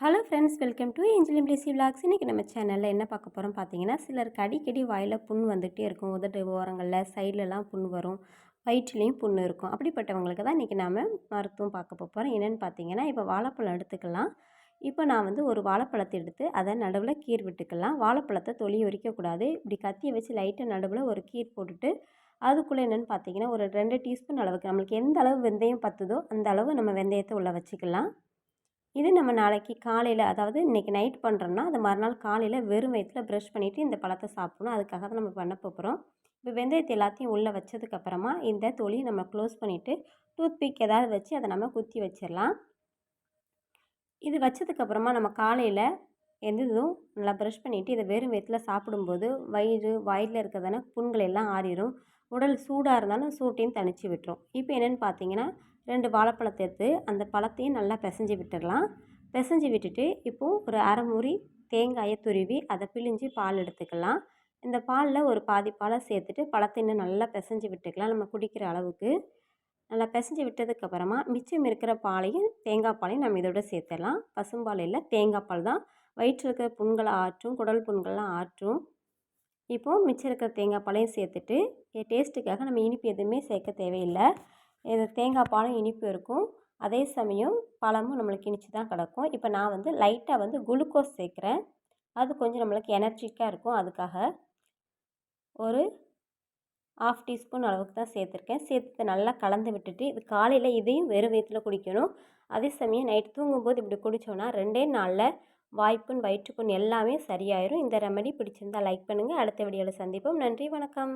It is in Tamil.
ஹலோ ஃப்ரெண்ட்ஸ் வெல்கம் டு இன்ஜிலியம் பிளேசி விளாக்ஸ் இன்றைக்கி நம்ம சேனலில் என்ன பார்க்க போகிறோம் பார்த்தீங்கன்னா சிலருக்கு அடிக்கடி வாயில் புண் வந்துகிட்டே இருக்கும். உதட்டு ஓரங்களில் சைட்லலாம் புண் வரும். வயிற்றுலேயும் புண் இருக்கும். அப்படிப்பட்டவங்களுக்கு தான் இன்றைக்கி நாம் மருத்துவம் பார்க்க போகிறோம் என்னென்னு பார்த்தீங்கன்னா இப்போ வாழைப்பழம் எடுத்துக்கலாம். இப்போ நான் வந்து ஒரு வாழைப்பழத்தை எடுத்து அதை நடுவில் கீர் விட்டுக்கலாம். வாழைப்பழத்தை தொலி உரிக்கக்கூடாது இப்படி கத்தியை வச்சு லைட்டாக நடுவில் ஒரு கீர் போட்டுட்டு அதுக்குள்ளே என்னென்னு பார்த்தீங்கன்னா ஒரு ரெண்டு டீஸ்பூன் அளவுக்கு நம்மளுக்கு எந்த அளவு வெந்தயம் பத்துதோ அந்த அளவு நம்ம வெந்தயத்தை உள்ளே வச்சுக்கலாம். இது நம்ம நாளைக்கு காலையில் அதாவது இன்றைக்கி நைட் பண்ணுறோம்னா அது மறுநாள் காலையில் வெறும் வயிற்றில் ப்ரஷ் பண்ணிவிட்டு இந்த பழத்தை சாப்பிட்ணும். அதுக்காக தான் நம்ம பண்ண போகிறோம் இப்போ வெந்தயத்தை எல்லாத்தையும் உள்ளே வச்சதுக்கப்புறமா இந்த தொழில் நம்ம க்ளோஸ் பண்ணிவிட்டு டூத் பிக் ஏதாவது வச்சு அதை நம்ம குத்தி வச்சிடலாம். இது வச்சதுக்கப்புறமா நம்ம காலையில் எந்ததும் நல்லா ப்ரஷ் பண்ணிவிட்டு இதை வெறும் வயிற்றில் சாப்பிடும்போது வயிறு வயிறில் இருக்கிறதான புண்கள் எல்லாம் ஆறிடும் உடல் சூடாக இருந்தாலும் சூட்டையும் தணிச்சு விட்டுரும். இப்போ என்னென்னு பார்த்தீங்கன்னா ரெண்டு வாழைப்பழத்தை எடுத்து அந்த பழத்தையும் நல்லா பிசைஞ்சு விட்டுடலாம். பிசைஞ்சு விட்டுட்டு இப்போது ஒரு அரை மூடி தேங்காயை துருவி அதை பிழிஞ்சு பால் எடுத்துக்கலாம். இந்த பாலில் ஒரு பாதி பாலை சேர்த்துட்டு பழத்தை இன்னும் நல்லா பிசைஞ்சு விட்டுக்கலாம் நம்ம குடிக்கிற அளவுக்கு. நல்லா பிசைஞ்சு விட்டதுக்கப்புறமா மிச்சம் இருக்கிற பாலையும் தேங்காய் பாலையும் நம்ம இதோட சேர்த்துடலாம். பசும்பால் இல்லை தேங்காய் பால் தான். வயிற்றில் இருக்கிற புண்களை ஆற்றும் குடல் புண்கள்லாம் ஆற்றும். இப்போது மிச்சம் இருக்கிற தேங்காய் பாலையும் சேர்த்துட்டு டேஸ்ட்டுக்காக நம்ம இனிப்பு எதுவுமே சேர்க்க தேவையில்லை. இது தேங்காய் பாலும் இனிப்பு இருக்கும். அதே சமயம் பழமும் நம்மளுக்கு இனிச்சு தான் கிடக்கும். இப்போ நான் வந்து லைட்டாக வந்து குளுக்கோஸ் சேர்க்குறேன். அது கொஞ்சம் நம்மளுக்கு எனர்ஜிக்காக இருக்கும். அதுக்காக ஒரு ஆஃப் டீஸ்பூன் அளவுக்கு தான் சேர்த்துருக்கேன். சேர்த்து நல்லா கலந்து விட்டுட்டு இது காலையில் இதையும் வெறும் வயிற்றில் குடிக்கணும். அதே சமயம் நைட் தூங்கும்போது இப்படி குடித்தோன்னா ரெண்டே நாளில் வாய்ப்புண் வயிற்றுப்புண் எல்லாமே சரியாயிரும். இந்த ரெமடி பிடிச்சிருந்தால் லைக் பண்ணுங்கள் அடுத்த வீடியோவில் சந்திப்போம். நன்றி வணக்கம்.